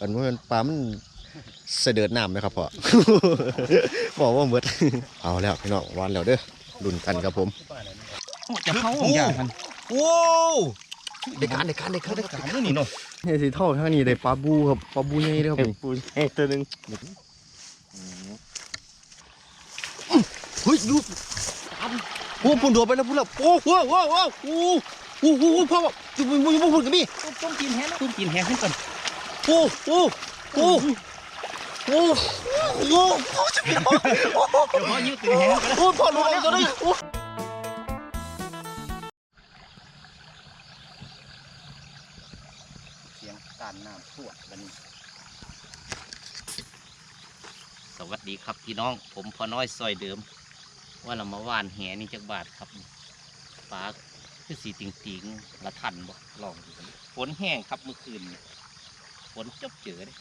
อันว่ามันปลามันเสด็จน้ำไหมครับพ่อ บอกว่าหมดเอาแล้วพี่น้องวันแล้วเด้อรุ่นกันครับผมจะเข้าอย่างมันโอ้เด็กการเด็กการเด็กการเด็กกาการรนี่เนาะเนี่ยสิเท่าทางนี้ได้ปลาบูครับปลาบูใหญ่เด้อครับผมปูใหญ่ตัวหนึงเฮ้ยดูโอ้พุ่นโดดไปแล้วพุ่นแล้วโอ้โหโอ้โหโอ้โหโอ้โหโอ้โหพ่อจุ๊บมึงมึงพุ่นกันดิต้มกินแห้งต้มกินแห้งขึ้นก่อน โอ้โหโอ้โหโอ้โหโอ้โหโอ้จะเป็นโอ้โหเดี๋ยวพอยืดกินแห้งก็ได้โอ้พอรู้แล้วตัวนี้โอ้เสียงการน้ำท่วมบัดนสวัสดีครับพี่น้อง ผมพอน้อยซอยเดิม ว่าเรามาว่านแหนี่จักบาทครับปลาคือสีติงติงๆละทันบ่ลองดูฝนแห้งครับเมื่อคืน ฝนจบเจือเลย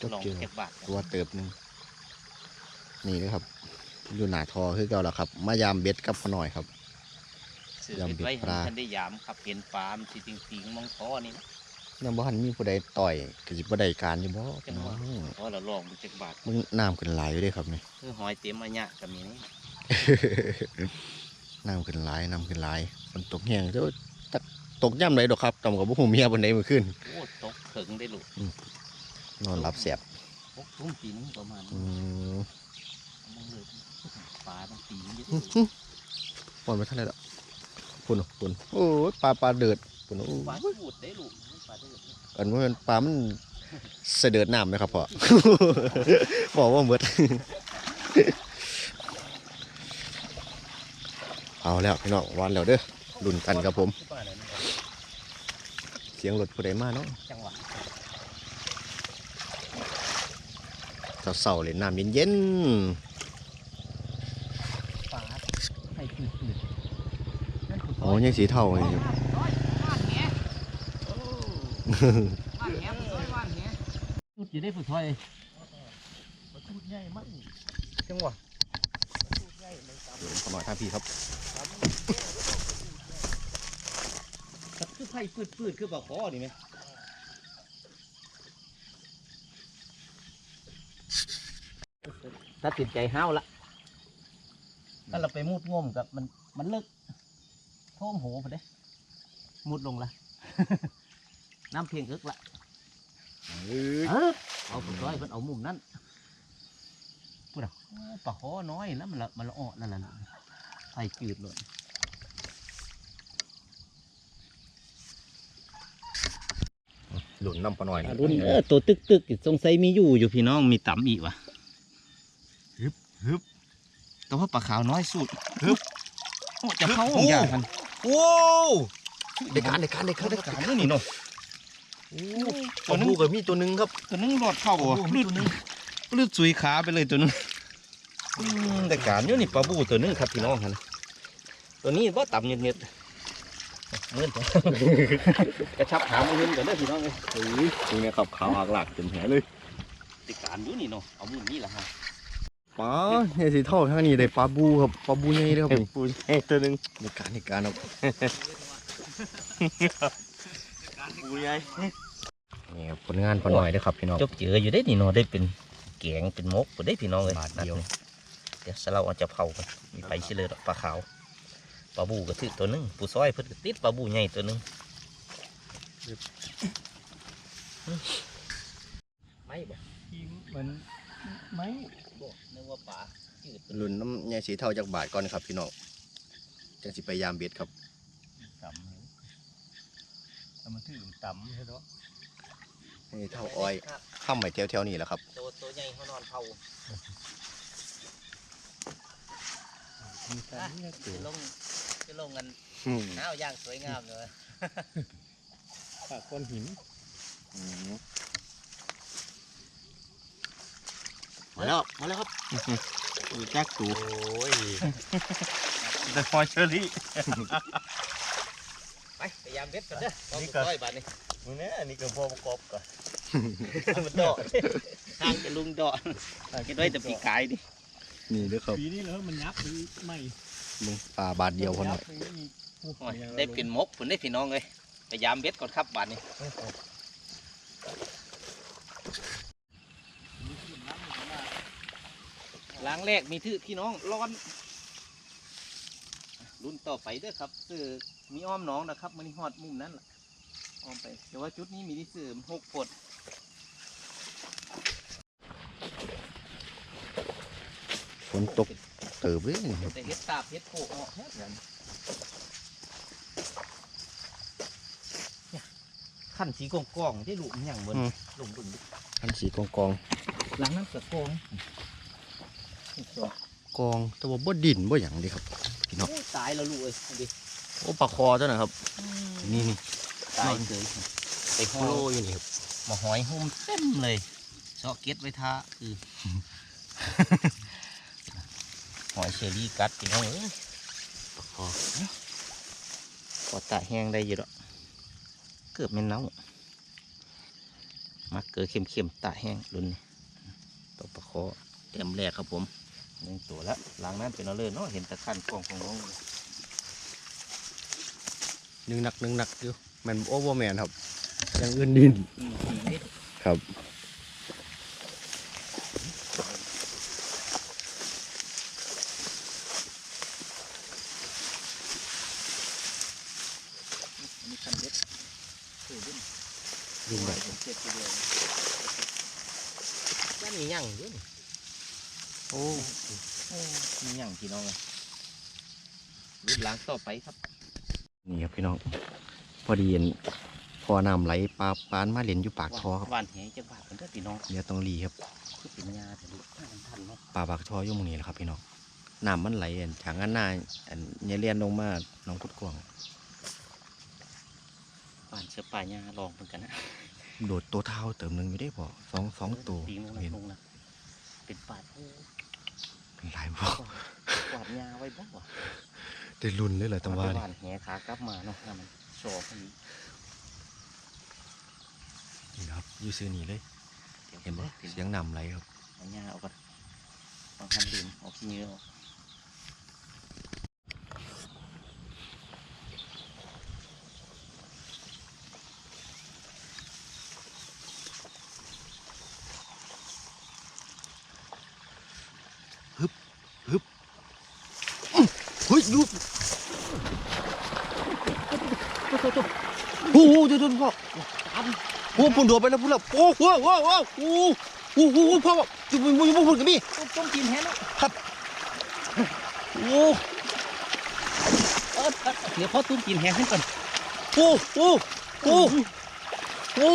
จบลองเจอจักบาทครับตัวเติบหนึงนี่นะครับ อยู่หน้าทอคือเก่าแล้วครับ มายามเบ็ดกับพ่อหน่อยครับซื้อไปไว้ยำเบ็ดปลาให้ท่านได้ยามครับเห็นปลามันสีติงติงๆมองคอนี่นะยังบ่ทันมีผู้ใดต่อยก็สิบ่ได้การอยู่บ่จังหวะเพราะเราลองมันจักบาทมึงน้ำขึ้นหลายอยู่เด้ครับนี่คือหอยเต็มอันเนี้ยก็มีนี่น้ำขึ้นหลายน้ำขึ้นหลายฝนตกแห้งแต่ว่าตัก ตกย่ำไหนดอกครับต่ำกับบ่ฮู้เมียบนใดมื้อคืนโอ้ตกถึงได้ลูกนอนรับแสบพกทุ่มปีนึงประมาณอืมมันเลยปลาต้องปีนเยอะปอนไปเท่าไหร่ดอกปุ่นปุ่นโอ้ยปลาปลาเดือดปุ่นโอ้ปลายพูดได้ลูกปลาได้ลูกอันว่ามันปลามันเสด็จน้ำไหมครับพ่อบอกว่าหมดเอาแล้วพี่น้องวันแล้วเด้อรุ่นกันครับผม ปลาอะไรนี่ เสียงรถผู้ใดมาเนาะจังหวะเสาๆเลยน้ำเย็นปลาให้ปืดปืดๆโอ้ยังสีเทาอยู่พูดจะได้ผู้ถอยจังหวะขอหน่อยครับพี่ครับ คือไผ่ปืดปืดคือปลาคอนี่ไหมตัดสินใจห้าวละถ้าเราไปมุดง่มกับมันมันเลิกโท่มโหไปเด้มุดลงละ น้ำเพียงอึกละเออเอาไปร้อยมันเอามุมนั้นพูดอะโอ้ปลาคอน้อยแล้วมันละมันละอ้อนั่นแหละไฟจืดเลย หลุนน้ำปลาหน่อยรุ่นเออตัวตึกตึกๆสงสัยมีอยู่อยู่พี่น้องมีต่ำอีกวะฮึบฮึบแต่ว่าปลาขาวน้อยสุดฮึบโอ้จะเข้าอย่างมันโอ้เด็กการเด็กการเด็กการเด็กการนี่นี่เนาะปลาบูกับมีตัวหนึงครับตัวนึงรอดเข้าอะโอ้ปลื้ดปลื้ดสุยขาไปเลยตัวนึงอืมแต่การอยู่นี่ปลาบูตัวนึงครับพี่น้องครับตัวนี้ว่าต่ำเงียบๆ เมื่อนจ้ะกระชับหามือเห็นกันเด้อพี่น้องเลยเฮ้ยนี่นะครับขาวหักหลักเต็มแผลเลยติการอยู่นี่เนาะเอามือนี่แหละฮะปลาเนี่ยสีเท่าทางนี้ได้ปลาบูครับปลาบูใหญ่เด้อครับผมปูใหญ่ตัวนึงเด็กการเด็กการครับปูใหญ่นี่ครับผลงานปลาหน่อยเด้อครับพี่น้องจบเจออยู่ได้นี่เนาะได้เป็นแกงเป็นมกก็ได้พี่น้องเลยบาทเดียวนันี่เดี๋ยวสเราเอาจะเผากันมีไปเฉลยดอกปลาขาว ปลาบูก็ถือตัวหนึงปูซอยเพิ่นก็ติดปลาบูใหญ่ตัวหนึงไม่บ่มันไม่บ่นึกว่าปลาจืดหลุนน้ำใหญ่สีเท่าจากบาทก่อนนะครับพี่น้องจังสิไปยามเบ็ดครับต่ำเลยแต่มันถือต่ำใช่ไหมนี่เท่าอ้อยข้ามไปแถวๆนี่แหละครับตัวตัวใหญ่เขานอนเผามีการเรียกจะลง จะลงกันอืมอ้าวย่างสวยงามเลยปากก้อนหินมาแล้วมาแล้วครับดูแจ๊กตูโอ้ยแต่พอยเชอรี่ไปพยายามเบ็ดกันเด้อต้องนี่ก็ซอยบาดนี่มึงเนี่ยอันนี้ก็พอประกอบกันมันดอกทางจะลุงดอกคิดไว้แต่ปีกายดินี่เด้อครับปีนี้แล้วมันยับมันไม่ มึงปลาบาทเดียวพอหน่อยโอ้ยได้เป็นมกผลได้พี่น้องเลยพยายามเบ็ดก่อนครับบาดนี้ล้างแรกมีทื่อพี่น้องร้อนรุ่นต่อไปเด้อครับซื้อมีอ้อมน้องนะครับมันฮอดมุมนั้นล่ะอ้อมไปแต่ว่าจุดนี้มีที่ซื้อหกฝดฝนตกเติบเลยนี่ครับแต่เฮ็ดตาบเฮ็ดโผล่ออกแค่นั้นขั้นสีกองกองๆที่หลุมอย่างบนหลุมบึงคันสีกองกองหลังนั้นเกิดโกงกองแต่ว่าบ่ดินบ่หยังเดีครับพี่น้องโอ้ยตายแล้วลูกเอ้ยเอาดิโอ้ปลาคอเจ้าหน่อยครับ นี่นี่ตายเลยไปห้โลอยอยู่นี่ครับมาหอยหุ้มเต็มเลยเซาะเก็ตไว้ท่าคือห อยเชอรี่กัดพี่น้องเอ้ยปลาคอพอตาแห้งได้อยู่ดอกเกือบแม่นเน่ามักเกิดเข็มๆตาแห้งรุ่นนี้ตัวปลาคอเต็มแรกครับผมหนึ่งตัวละล้างน้ำเป็นเอาเลยเนาะเห็นตะขั้นกองของน้องเลยหนึ่งหนักหนึ่งหนักอยู่แมันโอเวอร์แมนครับอยังอื่นดินอืมดีเด้ครับ อันนี้คันเด็ดคือดิ้น ดินแบบเจ็บไปเลยบ้านมีหยั่งเด้วยโอ้มีหยั่งพี่น้องเลยรุ่นล้างต่อไปครับ นี่ครับพี่น้อง พอดีเห็นพอน้ำไหลปลาปานมาเล่นอยู่ปากท่อครับหวานแหจะบาดกันเด้อพี่น้องเดี๋ยวต้องรีครับคือเป็นยาแต่ดูถ้ามันทันเนาะปลาปากท่ออยู่หมองนี้แหละครับพี่น้องน้ำมันไหลอันทางอันหน้าอันเนี่ยเลียนลงมาหน้องพุดกวางหวานเชื้อปลายาลองเหมือนกันนะ โดดตัวเท้าเติมหนึ่งอยู่ได้พอสองสองตัวปีนึงเห็นลงนะเป็นปลาทูเป็นหลายบ่กวาดยาไว้บ้างวะได้รุ่นเลยเหรอตำวาหนี่วานแหขากลับมาเนาะให้มันโชว์คนนี้นี่นะครับอยู่ซื้อนี่เลย เห็นบ่เสียงน้ำไหลครับเอายาเอาก่อนบางคันลืมเอาขี้เนื้อออก เฮ้ยดูโอ้โหเดี๋ยวเดี๋ยวพ่อโอ้ผมโดดไปแล้วพูดแล้วโอ้โหโอ้โหโอ้โหโอ้โหโอ้โหพ่อจะมึงมึงพูดกันดิต้มต้มกินแฮะเนาะโอ้เออเดี๋ยวพ่อตุ้มกินแฮะให้ก่อนโอ้โอ้โอ้โอ้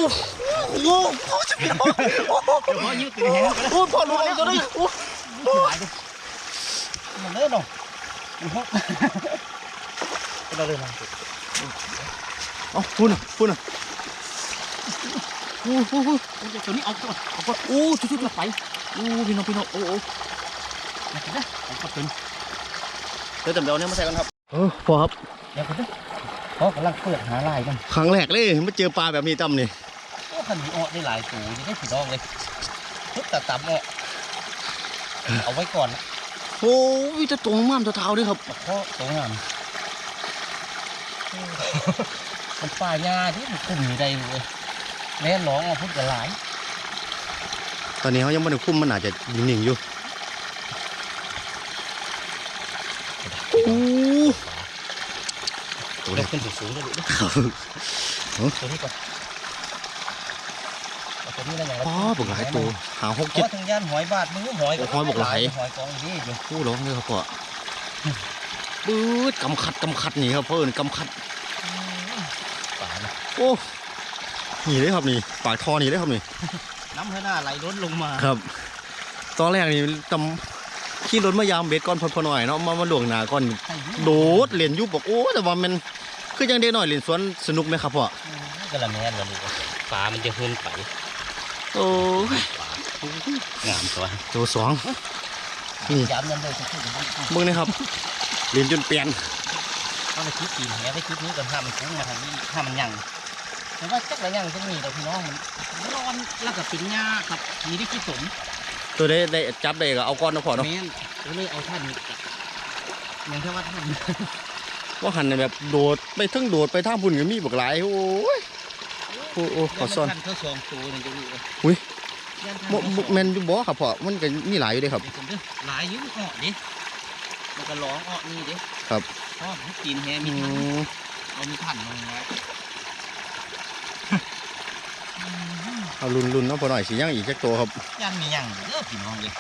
โอ้พ่อจะเป็นพ่อเดี๋ยวพ่อยืดกินแฮะก็ได้โอ้พ่อรู้อะไรตัวนี้โอ้สบายดิมันเลิศเนาะมันฮก เราเลยนะเอาพูดน่ะพูดน่ะโอ้โหตัวนี้เอาก่อนเอาก่อนโอ้ชุดชุดเราไปโอ้พี่น้องพี่น้องโอ้โอ้นะกันนะเอาก่อนตัวนี้เดี๋ยวจำเดี๋ยวนี้มาใส่กันครับเออพอครับเดี๋ยวกันนะพ่อกำลังเปิดหาลายกันครั้งแรกเลยมาเจอปลาแบบนี้ตั้มนี่โอ้คันนี้ออได้หลายตัวจะได้ผีดองเลยทุกตะตำออกเอาไว้ก่อนนะ โอ้ยจะตรงม่ามตัวเท้าด้วยครับเพราะตรงนั้นมันป่าหญ้าที่มันคุมอยู่ได้เลยแล่นร้องเอาพุทธกระหลาย ตอนนี้เขายังไม่ได้คุ้มมันอาจจะนิ่งๆอยู่โอ้ตัวนี้ขึ้นสูงๆเลยลูกครับตัวนี้ก่อน เอาตัวนี้แล้วอย่างละป้าบอกหลายตัวหาหกเพเจ็ดราะทางย่านหอยบาทมือหอยโอ้หอยบอกหลายหอยกองนี้อยู่โอ้ร้องเลยครับพ่อปื๊ดกำขัดกำขัดนี่ครับเพื่อนกำขัดป่านะโอ้นี่เลยครับนี่ปากทอนี่เลยครับนี่น้ำเท่าหน้าไหลล้นลงมาครับ ตอนแรกนี่ตำขี่รถมายามเบ็ดก่อนพอๆหน่อยเนาะมามาหลวงหนาก่อนโดดเรียนอยุบบอกโอ้แต่ว่ามันคือยังเด็กหน่อยเรียนสวนสนุกไหมครับพ่อก็ละแม่นละลูกปลามันจะหืนไป โอ้ยงามตัวตัวสองนี่ย้ำนั่นเลยจะพูดถึงมึงนะครับเรียนจนเปลี่ยนเอาในคลิปปีนแหได้คลิปนี้ก่อนห้ามมันคุ้งมาทางนี้ห้ามมันยังแต่ว่าจักระยังจะมีแต่พี่น้องมันร้อนแล้วก็ปิ้งหญ้าครับมีได้ขี้สมตัวได้ได้จับได้ก็เอาก้อนนะพ่อเนาะแม่นก็เลยเอาท่านยังแค่ว่าท่านว่าหันน่ะแบบโดดไปทั้งโดดไปท่าพุ่นก็มีบักหลายโอ้ย โอ้โอ้โอ้ขอซ่อนยัมัทัเขาสองตัวนี่จะรู้ว่าอุ๊ยยันทันบ่เขาสบ่องแม่นอยู่บ่ครับพ่อมันก็มีหลายอยู่เด้ครับเดี๋ยวผมเด้อหลายอยุ่งออกดิมันก็ร้องออกนี่ดิครับออกให้กินแฮมีอืทันมเอามีทันลงไว้เอาลุนๆเนาะพอหน่อยสิยังอีกจักตัวครับยันมีหยังเด้อพี่น้องเลย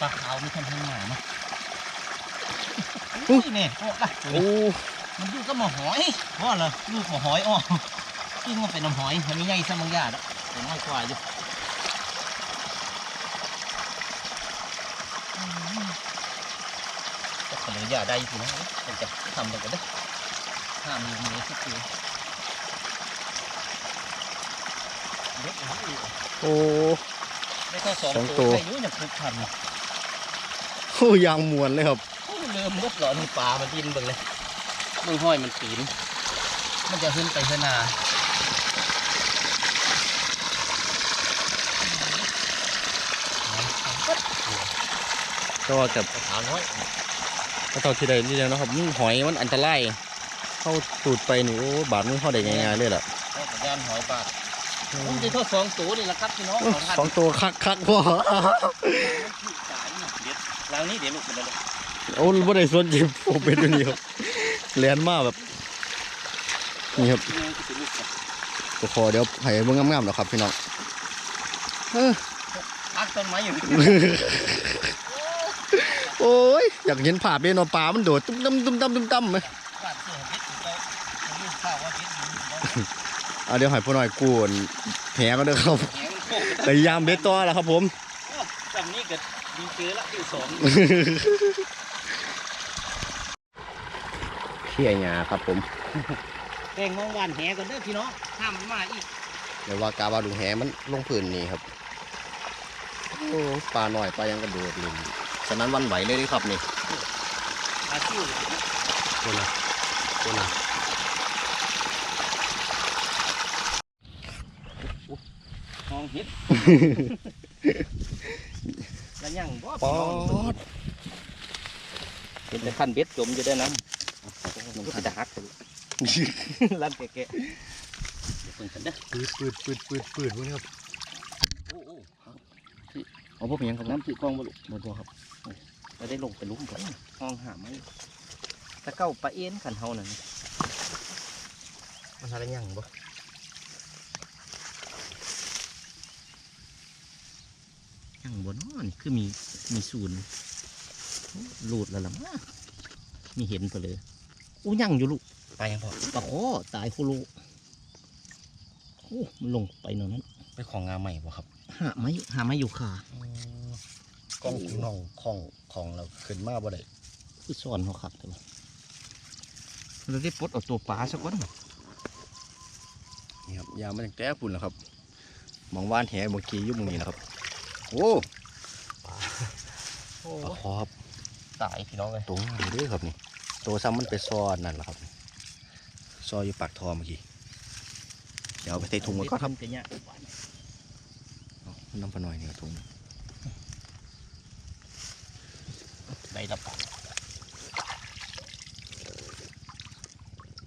ปลาขาวไม่ทันทั้งหมาเนาะอุ้ยเนี่ยออกละโอ้มันดูก็หมอหอยว่าเหรอลูกหมอหอยอ้อ ที่มันเป็นน้ำหอยมันมีใหญ่ซะบางอย่างแล้วแต่น้อยกว่าอยู่แต่ขนมยาได้อยู่นะมันจะทำไปกันเด้อห้ามมีมือสักทีเด็กโอ้ไม่ก็สองสองตัตัววใครรู้อย่างคุกทันโหยางมวนเลยครับโอ้เริ่มลดหลอนปลามันดินเบิ่งเลยเบิ่งห้อยมันปีน มันจะขึ้นไปข้างหน้า ก็กับขาวน้อยก็เท่าที่ได้นี่แล้วนาะครับมันหอยมันอันตรายเข้าตูดไปนี่โอ้บาดมือเข้าได้ง่ายๆเลยล่ะแล้วก็ย่านหอยปลาผมจะทดสองตัวนี่แหละครับพี่น้องโอ้ของท่านสองตัวคักคักๆพ่อเด็ดหลังนี้เดี๋ยวลูกมันเลยโอ้บ่ได้สนจิบผมเป็นตัวนี้ครับแลนมาแบบนี่ครับนี่ก็เป็นลูกครับก็ขอเดี๋ยวให้เบิ่งงามๆแล้วครับพี่น้องเออพักต้นไม้อยู่ โอ้ยอยากเห็นภาพเลยเนาะปลา มันโดดตุ้มตั้มตุ้มตั้มตุ้มตั้มไหมบ้านเสื้อเบ็ดอยู่ไปมันลูกข้าวว่าเบ็ดอยู่อะเดี๋ยวให้พ่อหน่อยกวนแหก็เด้อครับแหงโค้งแต่ยามเบ็ดต่อแล้วครับผมจำนี้ก็ดีเจอละที่สองเขี่ยหญ้าครับผมแตงมองวานแหกันเด้อพี่น้องห้ามมันมาอีกเดี๋ยวว่ากาบาดุงแหมันลงพื้นนี่ครับโอ้ปลาหน่อยปลายังกระโดดเลย ฉะนั้นวันไหวเลยเด้อครับนี่ปลาซิ่วคนละคนละมองเห็ดแล้วยังบ่ปพี่อน้องดเห็นแต่ขั้นเบ็ดจมอยู่ได้น้ำมันก็จะหักกันลั่นแกะๆเดี๋ยวเพิ่งกันเด้อปืดปืดปืดปืดปืดพวกนี้ครับโอ้โห เอาพวกเป็นหยังครับน้ำจืดกองบ่ลูกหมดตัวครับเราได้ลงไปลุ้มกันห้องหาไหมตะเก้าปลาเอ็นขันเฮานั่นมันอะไรยังบ่ยังบ่เนาะนี่คือมีมีศูนย์หลุดแล้วล่ะมั้งมีเห็นไปเลยอู้ยังอยู่ลูกไปยังพอปลาคอตายโคโลโอ้มันลงไปนอนนั้นไปของงาใหม่บ่ครับ หาไม่หาไม่อยู่ค่ะกล้องน้องของของเราขึ้นมาบ่ได้คือซ่อนเขาขับแต่ว่าเราได้ปลดเอาตัวปลาสักวันนี่ครับยามมันตั้งแต่ปุ่นแล้วครับหมองว่านแหบางกีอยุ่หมองนี้นะครับโอ้โอ้ปลาคอครับตายพี่น้องเลยตัวงามเด้วยครับนี่ตัวซ้ำมันไปซ่อนนั่นแหละครับซอยอยู่ปากทอเมื่อกี้เดี๋ยวเอาไปใส่ถุงไว้ก่อนครับจะเนี่ยเอาน้ำปลาหน่อยนี่ครับถุงได้ละปลา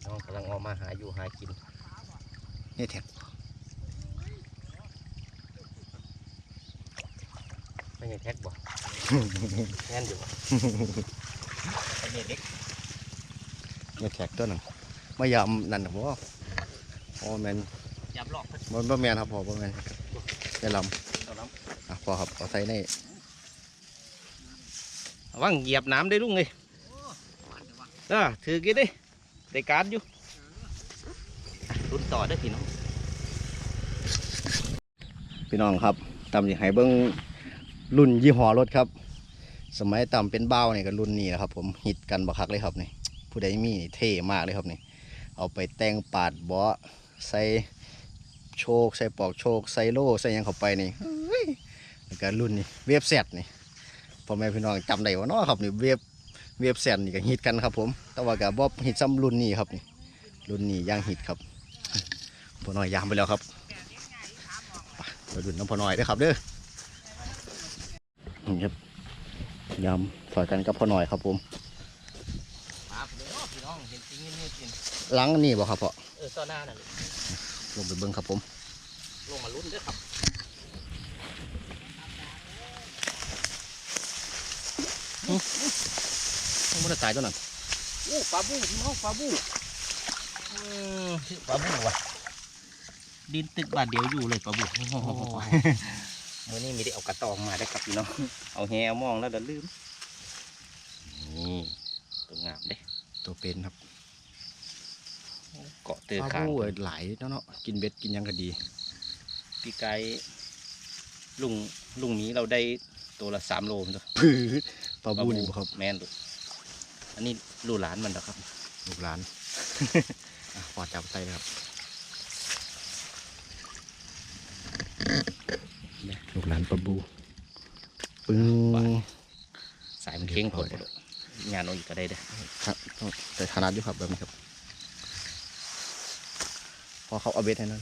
น้องกำลังออกมาหาอยู่หากินนี่แท็กไม่ใช่แท็กบ่แน่นอยู่บ่ไอเด็กนี่แท็กตัวหนึ่งมายามนั่นนะพ่อพ่อแมนยับหลอกเพิ่นบ่บ่แมนครับพ่อบ่แมนได้ลเอาน้ำอะ พ่อครับเอาใส่ในำระวังเหยียบน้ำได้ลุงเลยเออถือกี่ดิได้การอยู่อะรุ่นต่อได้อพี่น้อง พี่น้องครับตำสิให้เบิ้งรุ่นยี่ห้อรถครับ สมัยตำเป็นเบ้าเนี่ยก็รุ่นนี้แหละครับ ผมฮิตกันบักคักเลยครับนี่ผู้ใดมีนี่เท่มากเลยครับนี่เอาไปแต่งปาดเบาะใส่โชคใส่ปลอกโชคใส่โล่ใส่หยังเข้าไปนี่เฮ้ย แล้วก็รุ่นนี้เวฟแซดนี่พ่อแม่พี่น้องจำได้ว่าเนาะครับนี่เวฟเวฟแซดนี่ก็ฮิตกันครับ ผม แต่ว่าก็บ่ฮิตซ้ำรุ่นนี้ครับนี่รุ่นนี้ย่างฮิตครับพอน้อยยามไปแล้วครับไปดูน้ำพอหน่อยเด้อครับเด้อนี่ครับยำฝอยกันกับพอหน่อยครับผมครับเดี๋ยวพี่น้องเห็นจริงเงี้ยจริงล้างนี่บ่ครับพ่อเออซ่อนหน้าน่ะลูกลงไปเบิ้งครับผม ลงมาลุ้นเด้อครับ มันจะตายตัวนั้นโอ้ปลาบูพี่น้องปลาบูอืมชื่อปลาบูว่ะดินตึกบาทเดียวอยู่เลยปลาบูเมื่อนี้ไม่ได้เอากระตองมาได้อครับพี่น้องเอาแฮเอามองแล้วเดี๋ยวลืมนี่ตัวงามเด้ตัวเป็นครับเกาะเตือปลาคางบูเอ้ยหลายเนาะเนาะกินเบ็ดกินหยังก็ดีพี่ไก่ลุงลุงหมีเราได้ตัวละสามโลมั้งตัวพื้อปลาบูนี่บ่ครับแม่นลูก อันนี้ลูกหลานมันเหรอครับ ลูกหลานอะพอจับใส่เลยครับลูกหลานปลาบูปึ้งสายมันเข่งผลงานเอาอีกก็ได้เด้อครับต้องแต่ถนัดอยู่ครับแบบนี้ครับ พอเขาเอาเบ็ดให้นั่น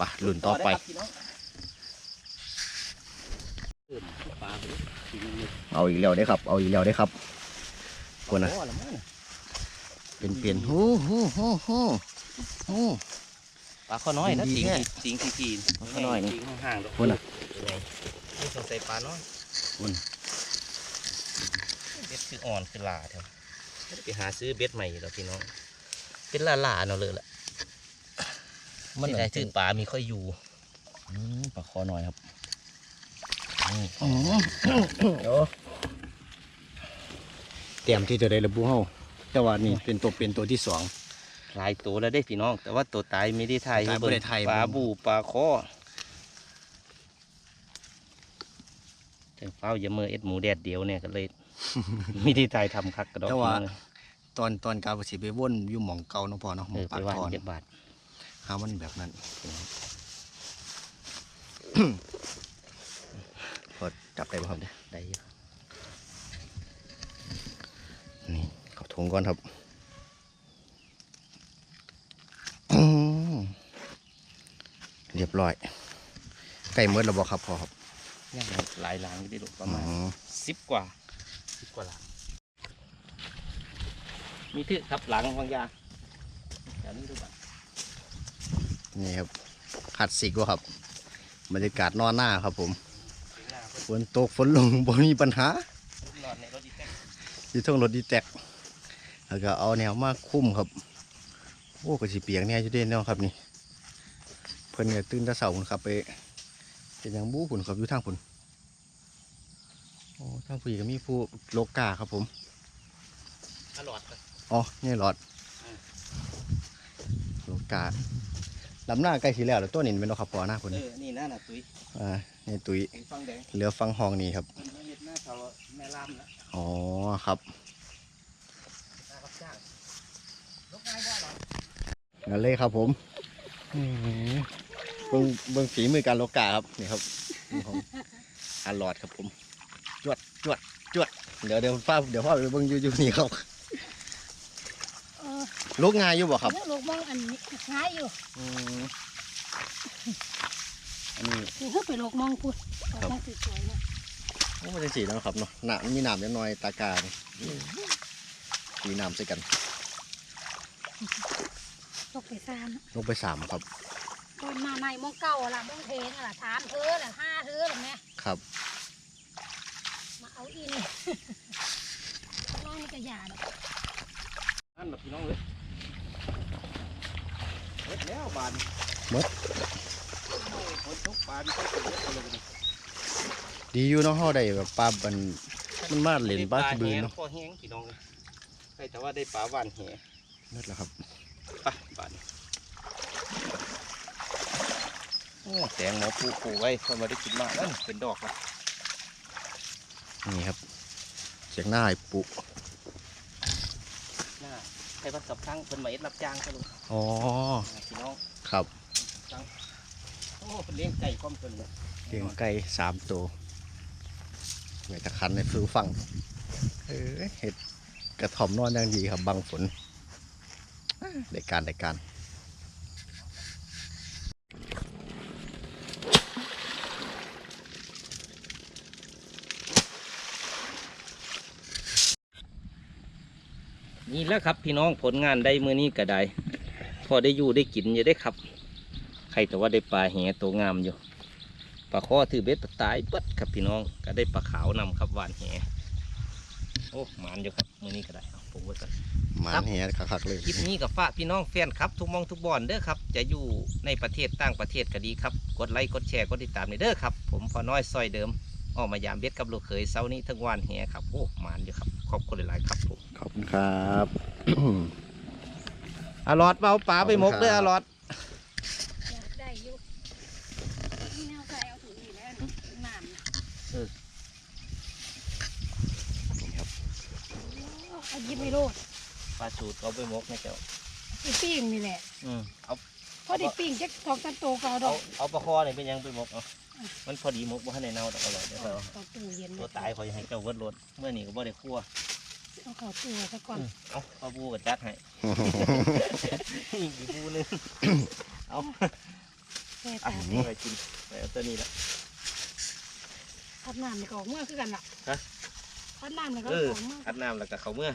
ปะลุ่นต่อไปปลาไปดิทิ้ง เลยเอาอีกแล้วได้ครับ เอาอีกแล้วได้ครับคนน่ะโอ้ละมั้งเป็นเปลี่ยนฮู้ฮู้ฮู้ฮู้ฮู้ปลาข้อน้อยนะดีทิ้งแท้ทิ้งที่จีนปลาข้อน้อยนี่ทิ้งห่างๆดอกคนน่ะยังไงนี่สงสัยปลาน้อยคนเบ็ดคืออ่อนคือลาเถอะไม่ได้ไปหาซื้อเบ็ดใหม่หรอกพี่น้องเป็นลาลาๆเนาะเลยล่ะมันที่ไหไหนนซื้อปลามีค่อยอยู่อืมปลาคอหน่อยครับนี่โอ้ เตรียมที่จะได้ระบุเฮาแต่ว่านี่เป็นตัวเป็นตัวที่สองหลายตัวแล้วได้พี่น้อง แต่ว่าตัวตายไม่ได้ถ่ายตายบ่ได้ถ่ายปลาบูปลาคอถึงเฝ้าอย่าเมื่อเอ็ดหมูแดดเดียวเนี่ยก็เลยไม่ได้ถ่ายทำคักกระดอกแต่ว่าพี่น้องตอนตอนกาวสิไปว่นอยู่หม่องเก่าเนาะพอเนาะหเอม่องอไปปากว่าทอนเจ็ดบาทหามันแบบนั้น พอจับได้ป่ะครับได้อยู่นี่เขาถุงก่อนครับอืมเรียบร้อยใกล้เมื่อแล้วบอกครับพอครับยังหลายหลังอยู่ได้ลูกประมาณอืมสิบกว่าสิบกว่าหลังมีทึกครับหลังบางอย่างแถวนี้ดูบ้างนี่ครับขัดสิกว่าครับบรรยากาศนอนหน้าครับผมถึงหน้าเพิ่น ฝนตกฝนลงบ่มีปัญหานอนในรถดีแท็กอยู่เทั้งรถดีแตกแล้วก็เอาแนวมาคุ้มครับโอ้ก็สิเปียกเนี่ยจะได้เนาะครับนี่เพิ่นก็ตื่นแต่เช้าพุ่นครับไปเป็นหยังบู้พุ่นครับอยู่ทางพุ่นโอ้ทางผู้ก็มีผู้โลกาครับผมตลอดเลยอ๋อนี่หลอดอืมโลกา ลำหน้าใกล้สิแล้วแล้วตัวนี้เป็นเนาะครับพอหน้าพุ่นเออนี่น่าหนักตุ้ยอ่านี่ตุ้ยตุ้ยฟังแดงเหลือฟังห้องนี่ครับมันไม่เย็ดหน้าเขาแม่ล่ามแล้วอ๋อครับหน้ารับจ้างลกง่ายบ่หรอนั่นเลยครับผมเบิ่งเบิ่งฝีมือการโลกาครับนี่ครับนี่ของอันหลอดครับผม จวดจวดจวดเดี๋ยวเดี๋ยวฟ้าเดี๋ยวพ่อไปเบิ่งอยู่อยู่นี่ครับเออ ลูกง่ายอยู่บ่ครับเดี๋ยวลูกมองอันนี้ง่ายอยู่อืมอันนี้คือเขาไปลูกมองพูดออกครับมาสวยๆนะโอ้มันจะสีแล้วครับเนาะหนามีหนามนิดหน่อยตากานี่มีหนามใส่กันตกไปซ้ลงไปสามครับำต้นมาใหม่มองเก่าอะล่ะมองเทนอะล่ะสามเธอล่ะห้าเธอล่ะแม่ครับ มาเอาอินน้องนี่ก็หยาดอกนั่นแบบพี่น้องเลย เฮ็ดแล้วบานหมดโอ้ยฝนตกปลานก็เฮ็ดเอาเลยดีอยู่เนาะเฮาได้แบบปลาบันมันมาเล่นปลาที่บืนเนาะพอแห้งพี่น้องเลยใครแต่ว่าได้ปลาหวานแห่นั่นแหละครับไปบานโอ้แตงหมอปูปูไว้คนมาได้กินมากนั่นเป็นดอกละนี่ครับเสียงหน้าไอ้ปุน่าใครว่ากับทั้งเป็นมาเอ็ดรับจ้างก็ลูก อ๋อ พี่น้องครับโอ้เป็นเลี้ยงไก่ความเป็นเลยเลี้ยงไก่สามตัวไว้ตะคันในฟิวฟัง เออเห็ดกระถ่อมนอนอย่างดีครับบังฝนได้การได้การนี่แหล้วครับพี่น้องผลงานได้มือนี้ก็ได้ พอได้อยู่ได้กินอยู่ได้ครับ ใครแต่ว่าได้ปลาแหตัวงามอยู่ปลาข้อถือเบ็ดตายเปิดครับพี่น้อง ก็ได้ปลาขาวนำครับหวานแหโอ้หมานอยู่ครับมือนี้ก็ได้เอาผมว่ากันหมานแหคักๆเลยคลิปนี้กับฝากพี่น้องแฟนครับ ทุกหมองทุกบอนเด้อครับ จะอยู่ในประเทศต่างประเทศก็ดีครับ กดไลค์กดแชร์กดติดตามในเด้อครับ ผมพอน้อยซอยเดิมออกมายามเบ็ดกับลูกเขยเช้านี้ทั้งวันแหครับโอ้หมานอยู่ครับขอบคุณหลายๆครับผมขอบคุณครับ อรอดเบาปลาไปหมกเด้ออรอดอยากได้อยู่นี่แนวใส่เอาถุงนี่แล้วน้ำนะนี่ครับเอาหยิบไม่โลดปลาสูตรเอาไปหมกนะเจ้าสิปิ้งนี่แหละอืมเอาพอได้ปิ้งจักทองตันโตก็เอาดเอาอกเอาปลาคอนี่เป็นหยังไปหมกเอามันพอดีหมกบ่ทันได้เน่าดอกอร่อยเด้อครับเอาตู้เย็นตัวตายคอยให้เจ้าเวิร์ดรถเมื่อนี้ก็บ่ได้คั่ว เอาเข้าตู้ซะก่อนเอาเอาปูกับจัดให้อีกปูหนึงเอาแช่อะตานี่ไปกินไปเอาตัวนี้ละพัดน้ำนี่ก็ออกเมื่อคือกันล่ะฮะพัดน้ำนี่ก็เออออกเมื่ออัดน้ำแล้วก็เขาเมื่อ